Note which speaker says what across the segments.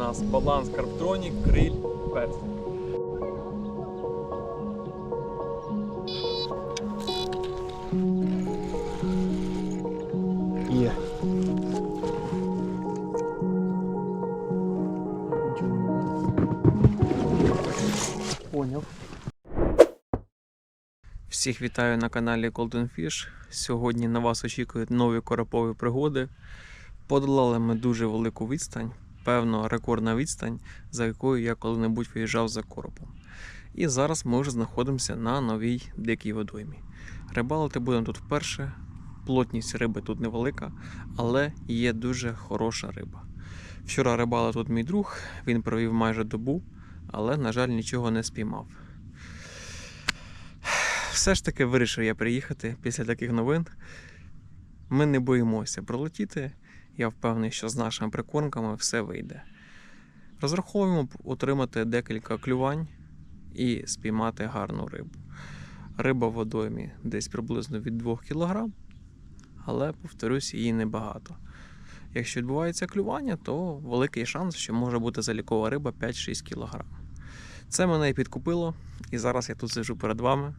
Speaker 1: нас баланс Карптронік, криль, персик. Є. Поняв. Всіх вітаю на каналі Golden Fish. Сьогодні на вас очікують нові коропові пригоди. Подолали ми дуже велику відстань, певно, рекордна відстань, за якою я коли-небудь виїжджав за коропом. І зараз ми вже знаходимося на новій дикій водоймі. Рибалити будемо тут вперше. Плотність риби тут невелика, але є дуже хороша риба. Вчора рибалив тут мій друг, він провів майже добу, але, на жаль, нічого не спіймав. Все ж таки вирішив я приїхати після таких новин. Ми не боїмося пролетіти. Я впевнений, що з нашими прикормками все вийде. Розраховуємо отримати декілька клювань і спіймати гарну рибу. Риба в водоймі десь приблизно від 2 кг, але, повторюсь, її небагато. Якщо відбувається клювання, то великий шанс, що може бути залікова риба 5-6 кг. Це мене і підкупило, і зараз я тут сиджу перед вами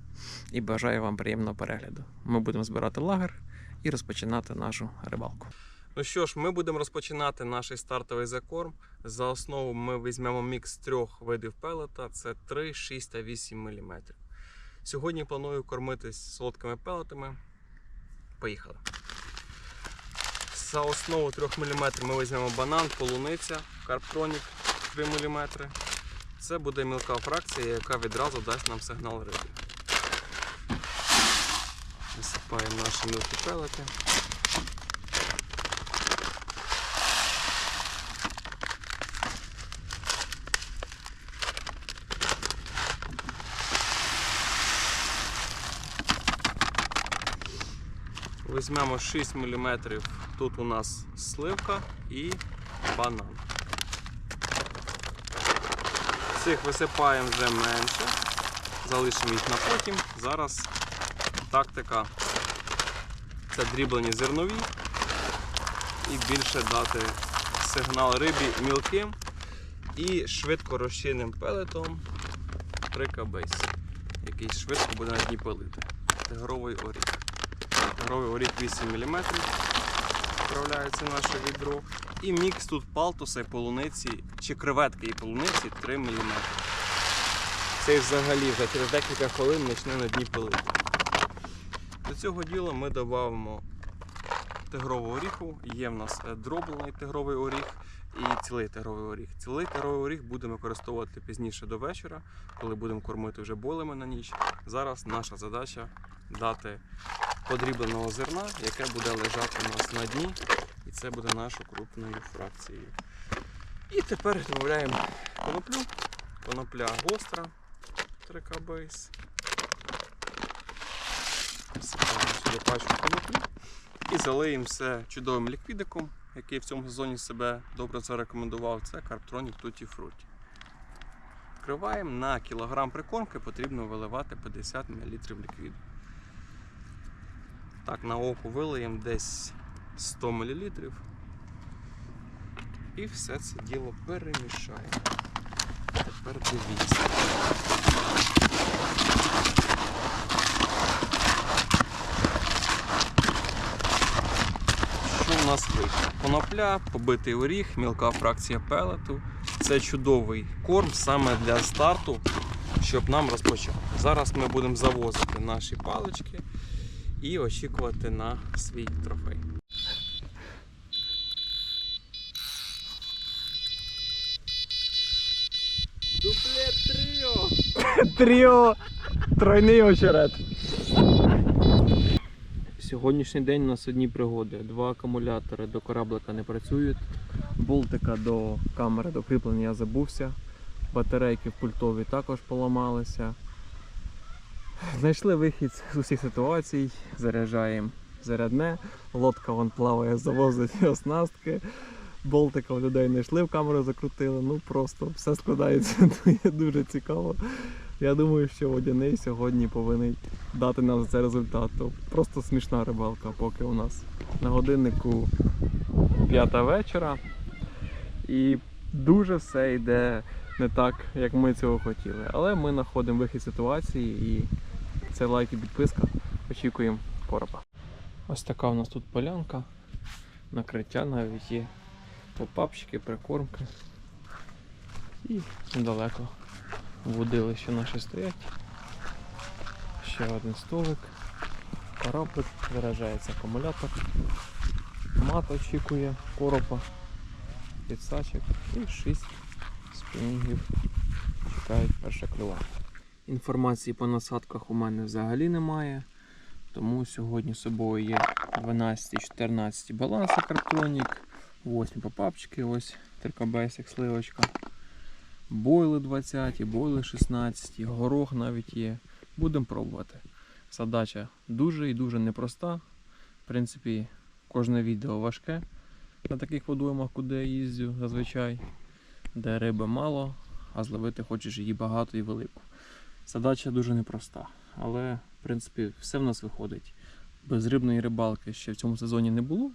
Speaker 1: і бажаю вам приємного перегляду. Ми будемо збирати лагер і розпочинати нашу рибалку. Ну що ж, ми будемо розпочинати наш стартовий закорм. За основу ми візьмемо мікс трьох видів пелета: це 3, 6 та 8 мм. Сьогодні планую кормитись солодкими пелетами. Поїхали. За основу 3 мм ми візьмемо банан, полуниця, карптронік 3 мм. Це буде мілка фракція, яка відразу дасть нам сигнал риби. Висипаємо наші мілкі пелети. Візьмемо 6 мм. Тут у нас сливка і банан. Цих висипаємо вже менше, залишимо їх на потім. Зараз тактика це дріблені зернові і більше дати сигнал рибі мілким і швидко розчинним пелетом трикабейс, який швидко буде на дні пилити. Тигровий оріг. Тигровий оріг 8 мм вправляється наше відро. І мікс тут палтуса і полуниці, чи креветки і полуниці 3 мм. Цей взагалі вже через декілька хвилин почне на дні пилити. До цього діла ми додамо тигрового оріху. Є в нас е, дроблений тигровий оріг і цілий тигровий оріг. Цілий тигровий оріг будемо використовувати пізніше до вечора, коли будемо кормити вже бойлами на ніч. Зараз наша задача дати подрібленого зерна, яке буде лежати у нас на дні. І це буде нашою крупною фракцією. І тепер додаємо коноплю. Конопля гостра, 3К бейс. Сюди пачку коноплі. І залиємо все чудовим ліквідиком, який в цьому сезоні себе добре зарекомендував. Це Карптронік Tutti Frutti. Вкриваємо на кілограм прикормки потрібно виливати 50 мл ліквіду. Так, на око вилиємо десь 100 мл. І все це діло перемішаємо. Тепер дивіться. Що у нас вийшло? Конопля, побитий оріг, мілка фракція пелету. Це чудовий корм саме для старту, щоб нам розпочати. Зараз ми будемо завозити наші палички і очікувати на свій трофей. Дуплет тріо!
Speaker 2: Тріо! Тройний очерет.
Speaker 1: Сьогоднішній день у нас одні пригоди. Два акумулятори до кораблика не працюють. Болтика до камери до кріплення я забувся. Батарейки в пультові також поламалися. Знайшли вихід з усіх ситуацій, заряджаємо зарядне, лодка вон плаває, завозить оснастки. Болтика у людей знайшли, в камеру закрутили. Ну просто все складається дуже цікаво. Я думаю, що водяний сьогодні повинен дати нам це результат. То просто смішна рибалка, поки у нас на годиннику п'ята вечора. І дуже все йде не так, як ми цього хотіли. Але ми знаходимо вихід ситуації і це лайк і підписка. Очікуємо коропа. Ось така у нас тут полянка, накриття навіть є, попапчики, прикормки. І недалеко водилища наші стоять. Ще один столик, кораблик, заряджається акумулятор. Мат очікує коропа, підсачок і 6 спінінгів чекають перше клювання. Інформації по насадках у мене взагалі немає, тому сьогодні з собою є 12-14 баланси картонік, 8 попапчики, ось трикобесик сливочка, бойли 20, бойли 16, горох навіть є. Будемо пробувати. Задача дуже і дуже непроста. В принципі, кожне відео важке на таких водоймах, куди я їздю зазвичай, де риби мало, а зловити хочеш її багато і велику. Задача дуже непроста, але в принципі все в нас виходить. Без рибної рибалки ще в цьому сезоні не було,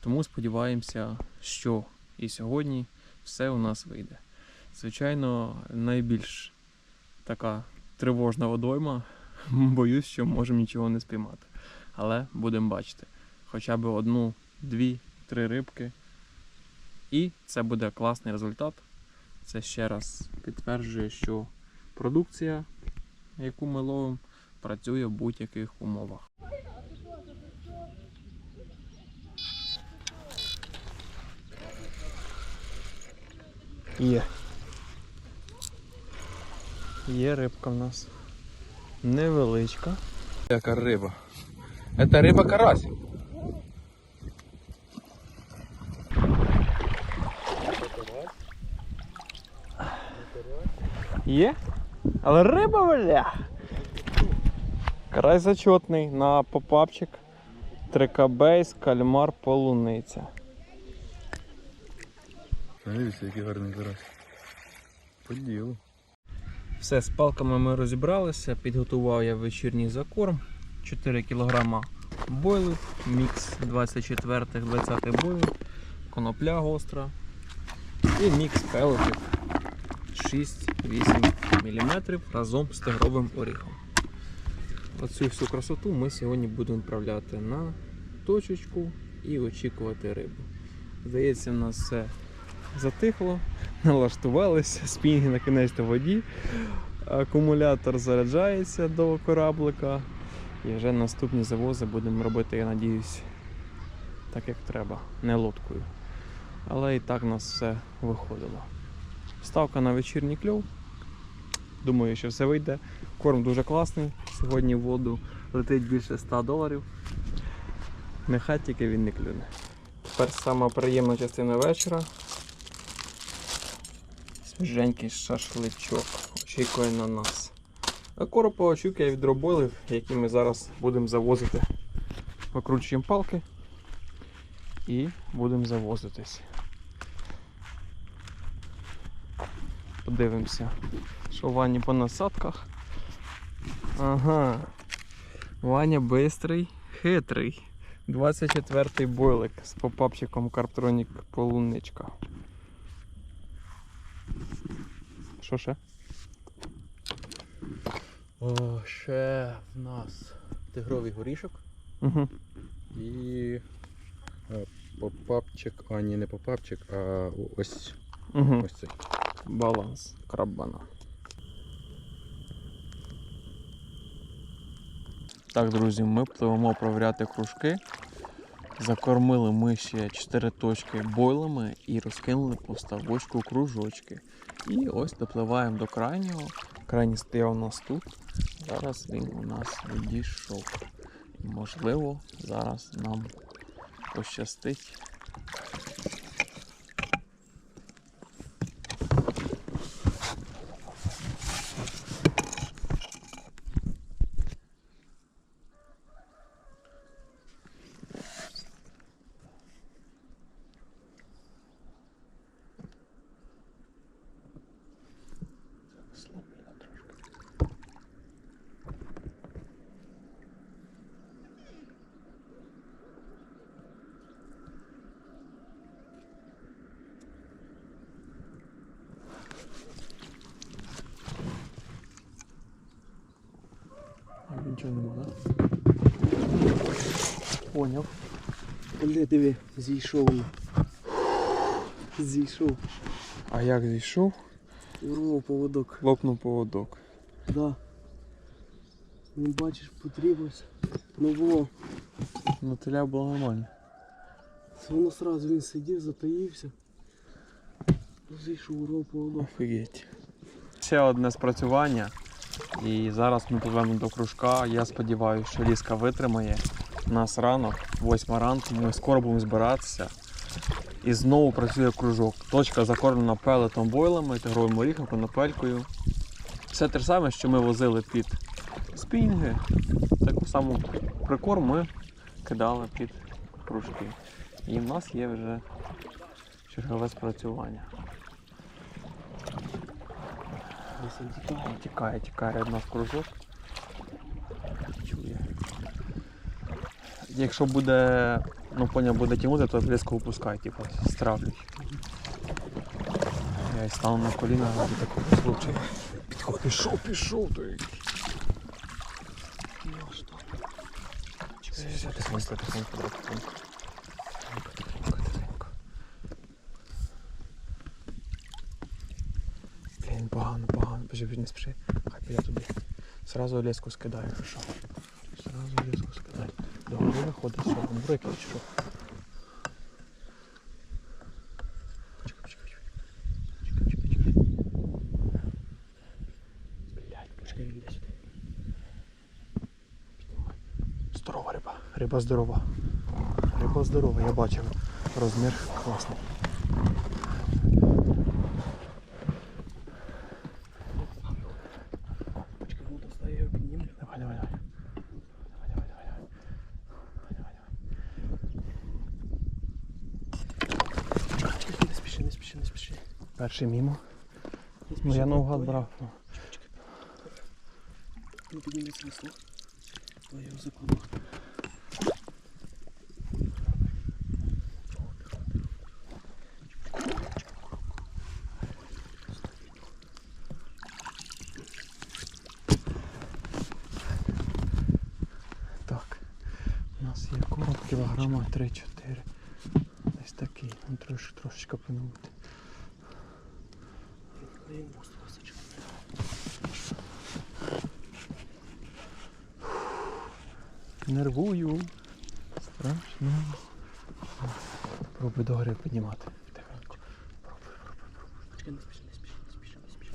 Speaker 1: тому сподіваємося, що і сьогодні все у нас вийде. Звичайно, найбільш така тривожна водойма. Боюсь, що можемо нічого не спіймати. Але будемо бачити. Хоча б одну, дві, три рибки. І це буде класний результат. Це ще раз підтверджує, що продукція, яку ми ловимо, працює в будь-яких умовах. Є. Є рибка в нас. Невеличка.
Speaker 3: Яка риба? Це риба карась.
Speaker 1: Є? Але риба бля. Край зачетний на попапчик. Трикабейс, кальмар, полуниця.
Speaker 4: Дивіться, який гарний карась. По ділу.
Speaker 1: Все, з палками ми розібралися, підготував я вечірній закорм. 4 кг бойлів, мікс 24-20 бойлів, конопля гостра і мікс пелетів 6-8 мм разом з тигровим оріхом. Оцю всю красоту ми сьогодні будемо відправляти на точечку і очікувати рибу. Здається, в нас все затихло, налаштувалися, спінги на кінець до воді, акумулятор заряджається до кораблика. І вже наступні завози будемо робити, я надіюсь, так як треба, не лодкою. Але і так у нас все виходило. Ставка на вечірній кльов. Думаю, що все вийде. Корм дуже класний. Сьогодні в воду летить більше 100 доларів. Нехай тільки він не клюне. Тепер сама приємна частина вечора. Свіженький шашличок очікує на нас. А коропа очікує від робойлів, які ми зараз будемо завозити. Викручуємо палки і будемо завозитись. Подивимося, що Вані по насадках. Ага. Ваня бистрий, хитрий. 24-й бойлик з попапчиком Карптронік полуничка. Що ще?
Speaker 4: О, ще в нас тигровий горішок
Speaker 1: Угу.
Speaker 4: і е, попапчик, а ні, не попапчик, а ось,
Speaker 1: Угу.
Speaker 4: ось цей.
Speaker 1: Баланс краббана. Так, друзі, ми пливемо провіряти кружки. Закормили ми ще 4 точки бойлами і розкинули по ставочку кружочки. І ось допливаємо до крайнього. Крайній стояв у нас тут. Зараз він у нас відійшов. Можливо, зараз нам пощастить. Нічого нема, да? Поняв.
Speaker 5: Де диви, зійшов. Зійшов.
Speaker 1: А як зійшов?
Speaker 5: Урвав поводок.
Speaker 1: Лопнув поводок.
Speaker 5: Да. Не бачиш, потрібно. Ну було.
Speaker 1: Ну теля було нормально.
Speaker 5: Воно сразу він сидів, затаївся. Зійшов, урвав поводок.
Speaker 1: Офігеть. Ще одне спрацювання. І зараз ми пливемо до кружка. Я сподіваюся, що ліска витримає. У нас ранок, 8 ранку, ми скоро будемо збиратися. І знову працює кружок. Точка закормлена пелетом бойлами, тигровим оріхом, конопелькою. Все те ж саме, що ми возили під спінги. Таку саму прикорм ми кидали під кружки. І в нас є вже чергове спрацювання.
Speaker 5: Десь він тікає.
Speaker 1: Тікає, тікає від нас кружок. Чує. Якщо буде, ну поняв, буде тягнути, то різко випускай, типу, стравлюй. Я і стану на коліна ради такого случаю. Підходь, пішов, пішов ти. Все, тихонько, тихонько, тихонько. Тихонько, погано, погано, пожив, не спіши. Хай піде туди. Сразу леску скидаю, що. Сразу леску скидаю. До гори виходить, що, він брики чи що. Чекай, чекай, чекай. Чекай, чекай, чекай. Блядь, почекай, він йде сюди. Піднімай. Здорова риба. Риба здорова. Риба здорова, я бачив. Розмір класний. Перший мімо. Ну я наугад брав. Ну.
Speaker 5: Чекай. Не підніметься весло. Давай я його закладу.
Speaker 1: Так. У нас є короб кілограма 3-4. Десь такий. Ну трошки трошечки повинен бути.
Speaker 5: Він мост височив.
Speaker 1: Нервую. Страшно. Пробуй догори піднімати. Тихенько.
Speaker 5: Почекай, не спіши, не спіши, не спіши, не спіши.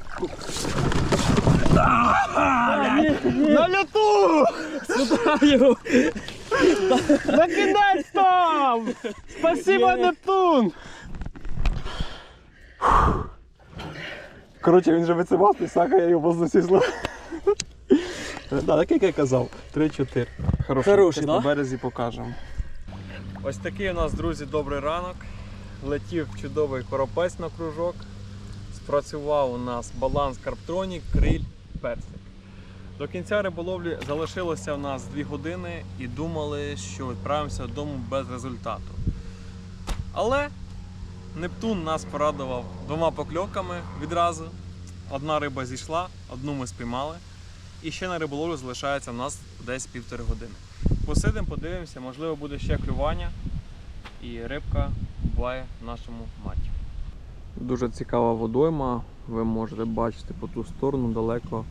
Speaker 1: На люту! Сюда Накидай там! Спасибо, Нептун! Коротше, він же вицевав, Сака, я його возносісло. Да, так як я казав. 3-4. Хороший,
Speaker 5: Хороший,
Speaker 1: на березі покажемо. Ось такий у нас, друзі, добрий ранок. Летів чудовий коропець на кружок. Спрацював у нас баланс Карптронік, криль, персик. До кінця риболовлі залишилося у нас 2 години і думали, що відправимося додому без результату. Але Нептун нас порадував двома покльовками відразу. Одна риба зійшла, одну ми спіймали. І ще на риболовлю залишається у нас десь півтори години. Посидимо, подивимося, можливо буде ще клювання і рибка буває в нашому маті. Дуже цікава водойма. Ви можете бачити по ту сторону далеко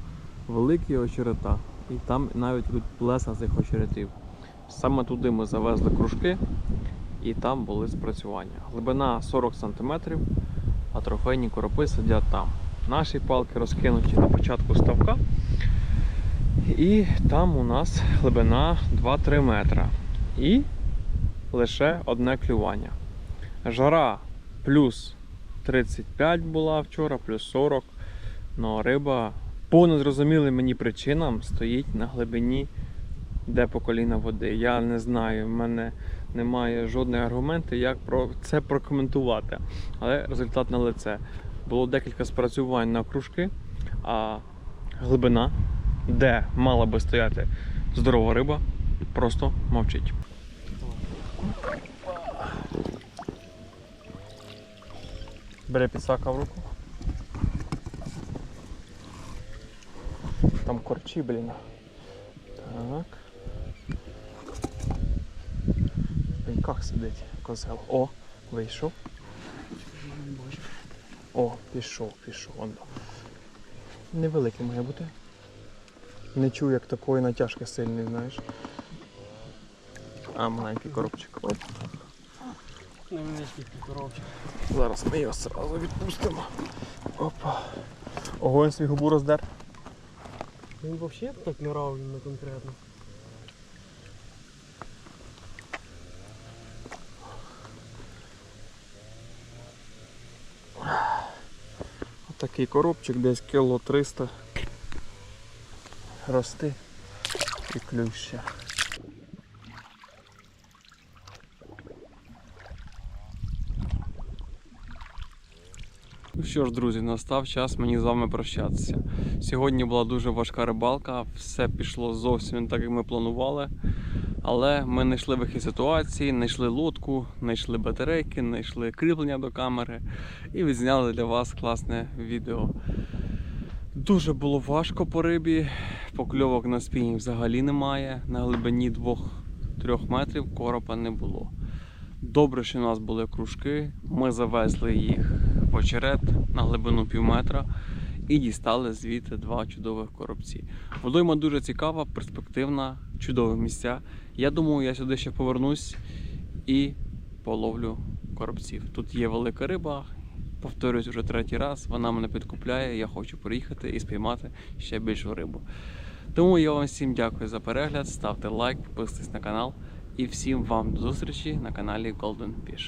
Speaker 1: великі очерета. І там навіть тут плеса цих очеретів. Саме туди ми завезли кружки і там були спрацювання. Глибина 40 см, а трофейні коропи сидять там. Наші палки розкинуті на початку ставка. І там у нас глибина 2-3 метра. І лише одне клювання. Жара плюс 35 була вчора, плюс 40. Ну, риба по незрозумілим мені причинам стоїть на глибині, де по коліна води. Я не знаю, в мене немає жодних аргументів, як про це прокоментувати. Але результат на лице. Було декілька спрацювань на кружки, а глибина, де мала би стояти здорова риба, просто мовчить. Бере підсака в руку. Там корчі, блін. Так. В сидить козел. О, вийшов. О, пішов, пішов. Невеликий має бути. Не чую, як такої натяжки сильний, знаєш. А, маленький коробчик. Оп.
Speaker 5: Невеличкий коробчик.
Speaker 1: Зараз ми його одразу відпустимо. Опа. Ого, він свій губу роздер.
Speaker 5: Він взагалі так не равний конкретно.
Speaker 1: Такий коробчик десь кіло 300. Рости і клюща. Ну що ж, друзі, настав час мені з вами прощатися. Сьогодні була дуже важка рибалка, все пішло зовсім так, як ми планували. Але ми знайшли вихід ситуації, знайшли лодку, знайшли батарейки, знайшли кріплення до камери і відзняли для вас класне відео. Дуже було важко по рибі, покльовок на спінінг взагалі немає. На глибині 2-3 метрів коропа не було. Добре, що у нас були кружки. Ми завезли їх в очерет на глибину пів метра і дістали звідти два чудових коробці. Водойма дуже цікава, перспективна, чудові місця. Я думаю, я сюди ще повернусь і половлю коробців. Тут є велика риба. Повторюсь вже третій раз, вона мене підкупляє, я хочу приїхати і спіймати ще більшу рибу. Тому я вам всім дякую за перегляд, ставте лайк, підписуйтесь на канал і всім вам до зустрічі на каналі Golden Fish.